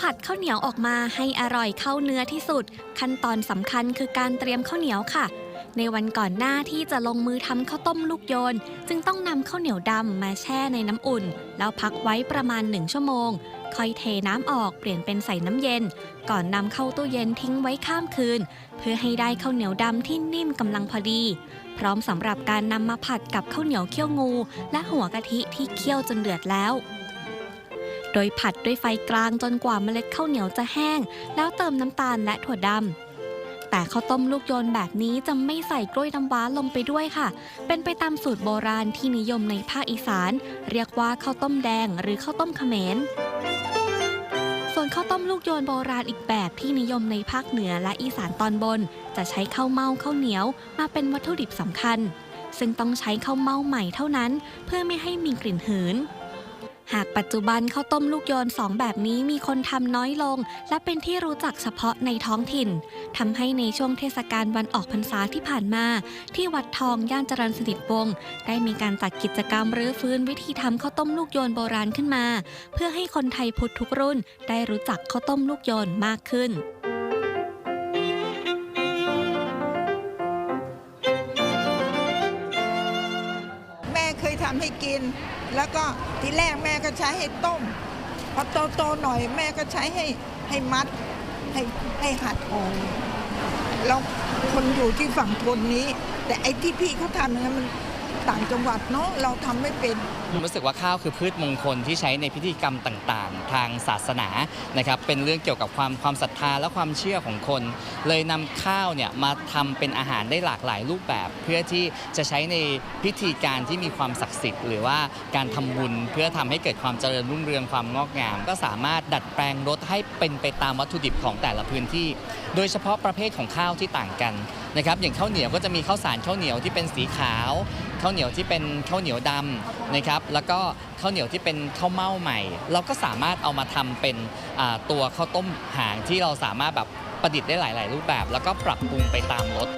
ผัดข้าวเหนียวออกมาให้อร่อยเข้าเนื้อที่สุด ขั้นตอนสำคัญคือการเตรียมข้าวเหนียวค่ะ ในวันก่อนหน้าที่จะลงมือทำข้าวต้มลูกโยน จึงต้องนำข้าวเหนียวดำมาแช่ในน้ำอุ่น แล้วพักไว้ประมาณหนึ่งชั่วโมง ค่อยเทน้ำออกเปลี่ยนเป็นใส่น้ำเย็น ก่อนนำเข้าตู้เย็นทิ้งไว้ข้ามคืน เพื่อให้ได้ข้าวเหนียวดำที่นิ่มกำลังพอดี พร้อมสำหรับการนำมาผัดกับข้าวเหนียวเคี่ยวงู และหัวกะทิที่เคี่ยวจนเดือดแล้ว โดยผัดด้วยไฟกลางจนกว่าเมล็ดข้าวเหนียวจะแห้ง แล้วเติมน้ำตาลและถั่วดำแต่ข้าวต้มลูกโยนแบบนี้จะไม่ใส่กล้วยน้ำว้าลงไปด้วยค่ะ เป็นไปตามสูตรโบราณที่นิยมในภาคอีสาน เรียกว่าข้าวต้มแดงหรือข้าวต้มเขมรส่วนข้าวต้มลูกโยนโบราณอีกแบบที่นิยมในภาคเหนือและอีสานตอนบน จะใช้ข้าวเม่าข้าวเหนียวมาเป็นวัตถุดิบสำคัญ ซึ่งต้องใช้ข้าวเม่าใหม่เท่านั้น เพื่อไม่ให้มีกลิ่นหืน หากปัจจุบันข้าวต้มลูกโยนสองแบบนี้มีคนทำน้อยลง และเป็นที่รู้จักเฉพาะในท้องถิ่นทำให้ในช่วงเทศกาลวันออกพรรษาที่ผ่านมา ที่วัดทองย่านจรัญสนิทวงศ์ได้มีการจัดกิจกรรมรื้อฟื้นวิธีทำข้าวต้มลูกโยนโบราณขึ้นมา เพื่อให้คนไทยพุทธทุกรุ่น ได้รู้จักข้าวต้มลูกโยนมากขึ้น ยทำให้กิน แล้วก็ทีแรกแม่ก็ใช้ให้ต้มพอโตๆหน่อยแม่ก็ใช้ให้ให้มัดให้ให้หัดหอแล้วคนอยู่ที่ฝั่งทนนี้ แต่ไอ้ที่พี่เขาทำนั้นมัน ต่างจังหวัดเนาะเราทำไม่เป็นผมรู้สึกว่าข้าวคือพืชมงคลที่ใช้ในพิธีกรรมต่างๆ ทางศาสนานะครับเป็นเรื่องเกี่ยวกับความความศรัทธาและความเชื่อของคน เลยนำข้าวเนี่ยมาทำเป็นอาหารได้หลากหลายรูปแบบ เพื่อที่จะใช้ในพิธีการที่มีความศักดิ์สิทธิ์ หรือว่าการทำบุญเพื่อทำให้เกิดความเจริญรุ่งเรืองความงอกงาม ก็สามารถดัดแปลงรสให้เป็นไปตามวัตถุดิบของแต่ละพื้นที่ โดยเฉพาะประเภทของข้าวที่ต่างกัน นะครับอย่างข้าวเหนียวก็จะมีข้าวสารข้าวเหนียวที่เป็นสีขาวข้าวเหนียวที่เป็นข้าวเหนียวดำนะครับแล้วก็ข้าวเหนียวที่เป็นข้าวเม่าใหม่ เราก็สามารถเอามาทำเป็นตัวข้าวต้มหางที่เราสามารถแบบประดิษฐ์ได้หลาย ๆ รูปแบบ แล้วก็ปรับปรุงไปตามรส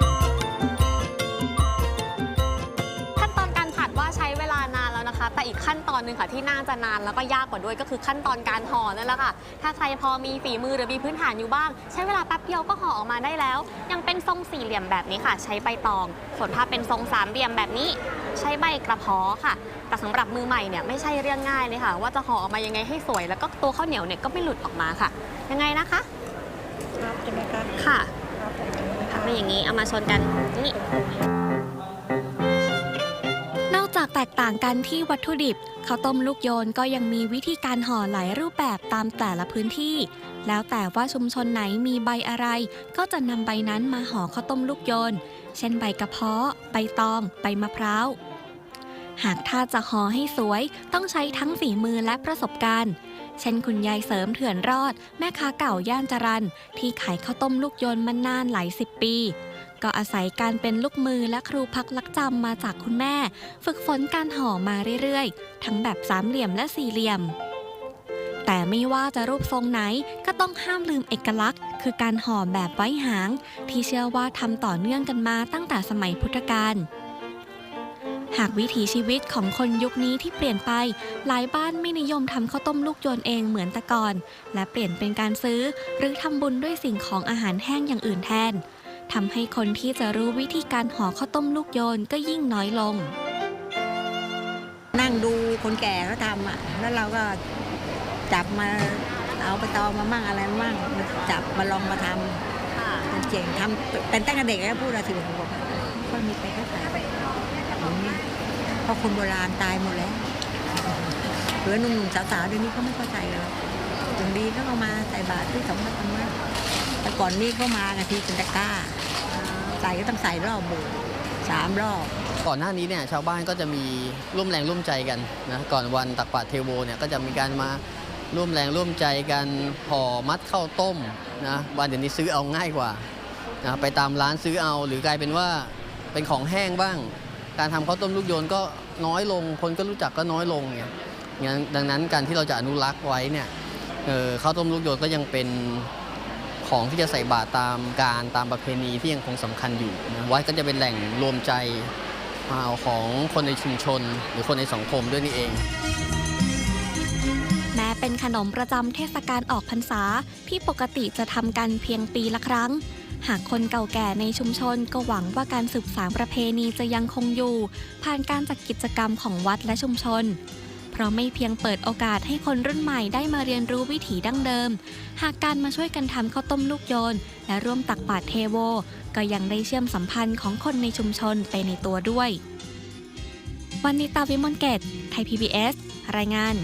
แล้วนะคะแต่อีกขั้นตอนหนึ่งค่ะที่น่าจะนานแล้วก็ยากกว่าด้วยก็คือขั้นตอนการห่อนั่นแหละค่ะ ถ้าใครพอมีฝีมือหรือมีพื้นฐานอยู่บ้าง ใช้เวลาแป๊บเดียวก็ห่อออกมาได้แล้ว ยังเป็นทรงสี่เหลี่ยมแบบนี้ค่ะ ใช้ใบตอง ส่วนถ้าเป็นทรงสามเหลี่ยมแบบนี้ ใช้ใบกระเพาะค่ะ แต่สำหรับมือใหม่เนี่ยไม่ใช่เรื่องง่ายเลยค่ะ ว่าจะห่อออกมายังไงให้สวย แล้วก็ตัวข้าวเหนียวเนี่ยก็ไม่หลุดออกมาค่ะ ยังไงนะคะครับใช่ไหมคะค่ะทำเป็นอย่างนี้เอามาชนกันนี่นอกจาก แตกต่างกันที่วัตถุดิบข้าวต้มลูกโยนก็ยังมีวิธีการห่อหลายรูปแบบตามแต่ละพื้นที่ แล้วแต่ว่าชุมชนไหนมีใบอะไร ก็จะนำใบนั้นมาห่อข้าวต้มลูกโยน เช่นใบกระเพาะ ใบตอง ใบมะพร้าว หากถ้าจะห่อให้สวยต้องใช้ทั้งฝีมือและประสบการณ์เช่นคุณยายเสริมเถื่อนรอด แม่ค้าเก่าย่านจรันที่ขายข้าวต้มลูกโยนมานานหลายสิบปี ก็อาศัยการเป็นลูกมือและครูพักลักจำมาจากคุณแม่ ฝึกฝนการห่อมาเรื่อยๆ ทั้งแบบสามเหลี่ยมและสี่เหลี่ยม แต่ไม่ว่าจะรูปทรงไหนก็ต้องห้ามลืมเอกลักษณ์ คือการห่อแบบไว้หาง ที่เชื่อว่าทำต่อเนื่องกันมาตั้งแต่สมัยพุทธกาลหากวิถีชีวิตของคนยุคนี้ที่เปลี่ยนไป หลายบ้านไม่นิยมทำข้าวต้มลูกโยนเองเหมือนแต่ก่อน และเปลี่ยนเป็นการซื้อ หรือทำบุญด้วยสิ่งของอาหารแห้งอย่างอื่นแทน ทำให้คนที่จะรู้วิธีการห่อข้าวต้มลูกโยนก็ยิ่งน้อยลง นั่งดูคนแก่เขาทำอะ แล้วเราก็จับมาเอาไปตอมามั่งอะไรมั่งมาจับมาลองมาทค่ะำมันเจ๋งทำเป็นตั้งแต่เด็กแล้วพูดอะไรสิผมบอกก็มีไปก็ใส่เพราะคนโบราณตายหมดแล้วเหลือหนุ่มๆสาวๆเดี๋ยวนี้เขาไม่เข้าใจแล้วถึงดีก็เอามาใส่บาตรที่สมบัติธรรมะ ก่อนนี้เขามากันทีเป็นตะกร้า ใส่ก็ต้องใส่รอบโบสถ์สามรอบ ก่อนหน้านี้เนี่ยชาวบ้านก็จะมีร่วมแรงร่วมใจกันนะก่อนวันตักบาตรเทโวเนี่ยก็จะมีการมาร่วมแรงร่วมใจกันห่อมัดข้าวต้มนะวันเดี๋ยวนี้ซื้อเอาง่ายกว่านะไปตามร้านซื้อเอา หรือกลายเป็นว่าเป็นของแห้งบ้าง การทำข้าวต้มลูกโยนก็น้อยลง คนก็รู้จักก็น้อยลงเนี่ยดังนั้นการที่เราจะอนุรักษ์ไว้เนี่ยออข้าวต้มลูกโยนก็ยังเป็น ของที่จะใส่บาตรตามการตามประเพณีที่ยังคงสำคัญอยู่นะวัดก็จะเป็นแหล่งรวมใจาของคนในชุมชน หรือคนในสังคมด้วยนี่เอง แม้เป็นขนมประจำเทศกาลออกพรรษาที่ปกติจะทำกันเพียงปีละครั้ง หากคนเก่าแก่ในชุมชนก็หวังว่าการสืบสานประเพณีจะยังคงอยู่ ผ่านการจัดกิจกรรมของวัดและชุมชน ราะไม่เพียงเปิดโอกาสให้คนรุ่นใหม่ได้มาเรียนรู้วิถีดั้งเดิม หากการมาช่วยกันทำข้าวต้มลูกโยน และร่วมตักบาตรเทโว ก็ยังได้เชื่อมสัมพันธ์ของคนในชุมชนไปในตัวด้วย วันนิตาวิมลเกตไทย PBS รายงาน